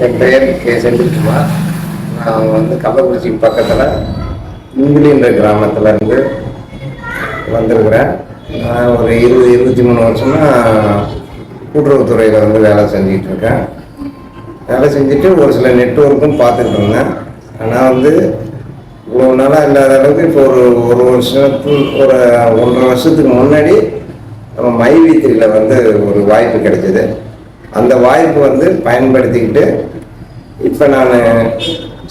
என் பெயர் கே. செந்தில்குமார். நான் வந்து கள்ளக்குறிச்சி பக்கத்தில் இங்கிலின்ற கிராமத்தில் இருந்து வந்திருக்கிறேன். நான் ஒரு இருபது இருபத்தி மூணு வருஷமாக கூட்டுறவுத்துறையில் வந்து வேலை செஞ்சிகிட்ருக்கேன் இருக்கேன். வேலை செஞ்சுட்டு ஒரு சில நெட்ஒர்க்கும் பார்த்துட்டு இருந்தேன். ஆனால் வந்து இவ்வளோ நாளாக இல்லாத அளவுக்கு இப்போ ஒரு ஒரு வருஷத்துக்கு ஒரு ஒன்றரை வருஷத்துக்கு முன்னாடி நம்ம மைவித்திரியில் வந்து ஒரு வாய்ப்பு கிடைச்சிது. அந்த வாய்ப்பு வந்து பயன்படுத்திக்கிட்டு இப்போ நான்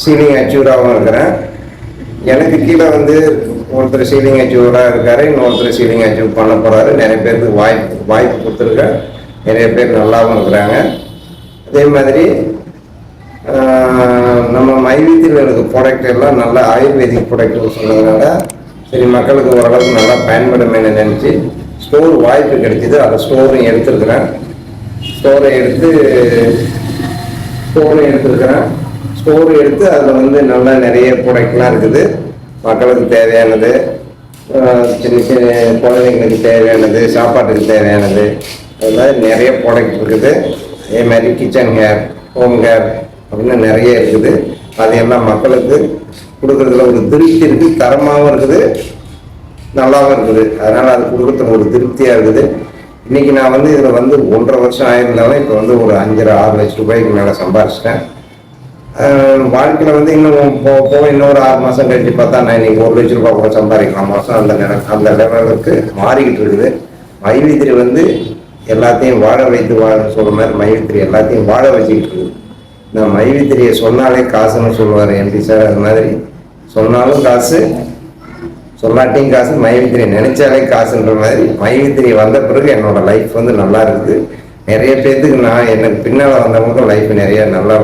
சீலிங் அச்சீவராகவும் இருக்கிறேன். எனக்கு கீழே வந்து ஒருத்தர் சீலிங் அச்சீவராக இருக்கார் இன்னொருத்தர் சீலிங் அச்சீவ் பண்ண போகிறாரு நிறைய பேருக்கு வாய்ப்பு வாய்ப்பு கொடுத்துருக்கேன். நிறைய பேர் நல்லாவும் இருக்கிறாங்க. அதே மாதிரி நம்ம மைவீத்தில் இருக்க ப்ராடக்ட் எல்லாம் நல்ல ஆயுர்வேதிக் ப்ராடக்ட்னு சொன்னதுனால சரி மக்களுக்கு ஓரளவுக்கு நல்லா பயன்படுமே நினச்சி ஸ்டோர் வாய்ப்பு கிடைச்சிது. அதை ஸ்டோரும் எடுத்துருக்குறேன். ஸ்டோரை எடுத்து ஸ்டோரை எடுத்துருக்கிறேன். ஸ்டோர் எடுத்து அதில் வந்து நல்லா நிறைய ப்ராடக்ட்லாம் இருக்குது. மக்களுக்கு தேவையானது சின்ன சின்ன குழந்தைங்களுக்கு தேவையானது சாப்பாட்டுக்கு தேவையானது. அது மாதிரி நிறைய ப்ராடக்ட் இருக்குது. அதே மாதிரி கிச்சன் கேர் ஹோம் கேர் அப்படின்னு நிறைய இருக்குது. அது எல்லாம் மக்களுக்கு கொடுக்குறதுல ஒரு திருப்தி இருக்குது. தரமாகவும் இருக்குது நல்லாவும் இருக்குது. அதனால் அது கொடுக்குறதுக்கு ஒரு திருப்தியாக இருக்குது. இன்னைக்கு நான் வந்து இதில் வந்து ஒன்றரை வருஷம் ஆயிருந்தாலும் இப்போ வந்து ஒரு அஞ்சரை ஆறு லட்சம் ரூபாய்க்கு மேலே சம்பாரிச்சிட்டேன். வாழ்க்கையில் வந்து இன்னும் போக போக இன்னொரு ஆறு மாதம் கழிச்சு பார்த்தா நான் இன்னைக்கு ஒரு லட்ச ரூபாய் கூட சம்பாதிக்கலாம். மாதம் அந்த நில அந்த லெவலுக்கு மாறிக்கிட்டு இருக்குது. மைவித்திரி வந்து எல்லாத்தையும் வாழ வைத்து வாழ சொல்கிற மாதிரி மைவித்திரி எல்லாத்தையும் வாழ வச்சுக்கிட்டு இருக்குது. நான் மைவித்திரியை சொன்னாலே காசுன்னு சொல்லுவார் எம்பி சார் அது மாதிரி சொன்னாலும் காசு சொல்லாட்டியும் காசு மயவித்திரி நினைச்சாலே காசுன்ற மாதிரி. மயவித்திரி வந்த பிறகு என்னோட லைஃப் வந்து நல்லா இருக்குது. நிறைய பேர்த்துக்கு நான் எனக்கு பின்னால் வந்தவங்களுக்கும் லைஃப் நிறைய நல்லா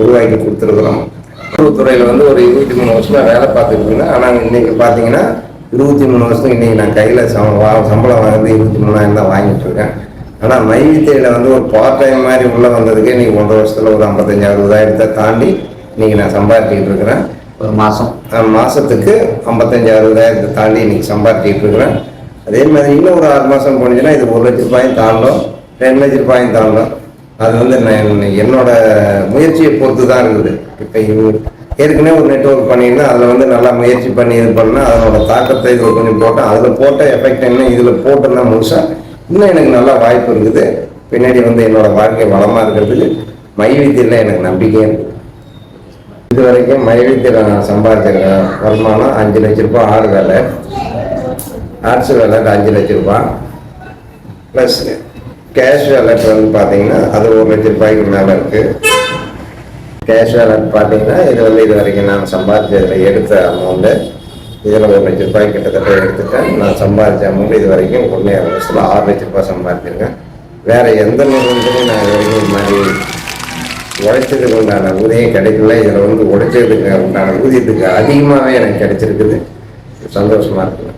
உருவாக்கி கொடுத்துருக்குறோம். துறையில் வந்து ஒரு இருபத்தி மூணு வருஷமாக வேலை பார்த்துட்டு இருந்தேன் ஆனால் இன்னைக்கு பார்த்தீங்கன்னா இருபத்தி மூணு வருஷத்துக்கு இன்னைக்கு நான் கையில் சம்பளம் வாங்குறது இருபத்தி மூணாயிரம் தான் வாங்கிட்டு இருக்கேன். ஆனால் மைவித்திரையில் வந்து ஒரு பார்ட் டைம் மாதிரி உள்ளே வந்ததுக்கே இன்னைக்கு ஒன்றரை வருஷத்தில் ஒரு ஐம்பத்தஞ்சு அறுபதாயிரத்தை தாண்டி இன்னைக்கு நான் சம்பாதிச்சுக்கிட்டு இருக்கிறேன். ஒரு மாதம் மாதத்துக்கு ஐம்பத்தஞ்சு அறுபதாயிரத்தை தாண்டி இன்றைக்கி சம்பாதிச்சிட்டு இருக்கிறேன். அதே மாதிரி இன்னும் ஒரு ஆறு மாதம் போனீங்கன்னா இது ஒரு லட்ச ரூபாயும் தாண்டும். ரெண்டு லட்ச ரூபாயும் தாண்டும். அது வந்து நான் என்னோட முயற்சியை பொறுத்து தான் இருக்குது. இப்போ ஏற்கனவே ஒரு நெட்ஒர்க் பண்ணியிருந்தா அதில் வந்து நல்லா முயற்சி பண்ணி இது பண்ணால் அதனோட தாக்கத்தை இது கொஞ்சம் போட்டேன் அதில் போட்ட எஃபெக்ட் என்ன இதில் போட்டேன்னா முழுசாக இன்னும் எனக்கு நல்லா வாய்ப்பு இருக்குது. பின்னாடி வந்து என்னோட வாழ்க்கை வளமாக இருக்கிறதுக்கு மைவித்தியில் எனக்கு நம்பிக்கை இருக்குது இது வரைக்கும் மைவித்தியில் நான் சம்பாதிச்சிருக்கேன் வருமானம் அஞ்சு லட்ச ரூபா ஆறு வேலை ஆர்ட்ஸ் வேலை அஞ்சு லட்ச ரூபாய் ப்ளஸ் கேஷ் வேலட் வந்து பார்த்தீங்கன்னா அது ஒரு லட்ச ரூபாய்க்கு மேலே இருக்குது கேஷ் வேலட் பார்த்தீங்கன்னா இது வந்து இது வரைக்கும் நான் சம்பாதிச்சதில் எடுத்த அமௌண்ட்டு இதில் ஒரு லட்ச ரூபாய் கிட்டத்தட்ட எடுத்துட்டேன். நான் சம்பாதிச்ச அமௌண்ட் இது வரைக்கும் ஒன்றே வருஷத்தில் ஆறு லட்ச ரூபாய் சம்பாதிச்சிருக்கேன். வேறு எந்த நிறுவனத்துலையும் நான் இது வரைக்கும் இது மாதிரி உழைச்சதுக்கு உண்டான ஊதியம் கிடைக்கல. இதில் வந்து உழைச்சதுக்கு உண்டான ஊதியத்துக்கு அதிகமாகவே எனக்கு கிடைச்சிருக்குது. சந்தோஷமாக இருக்குது.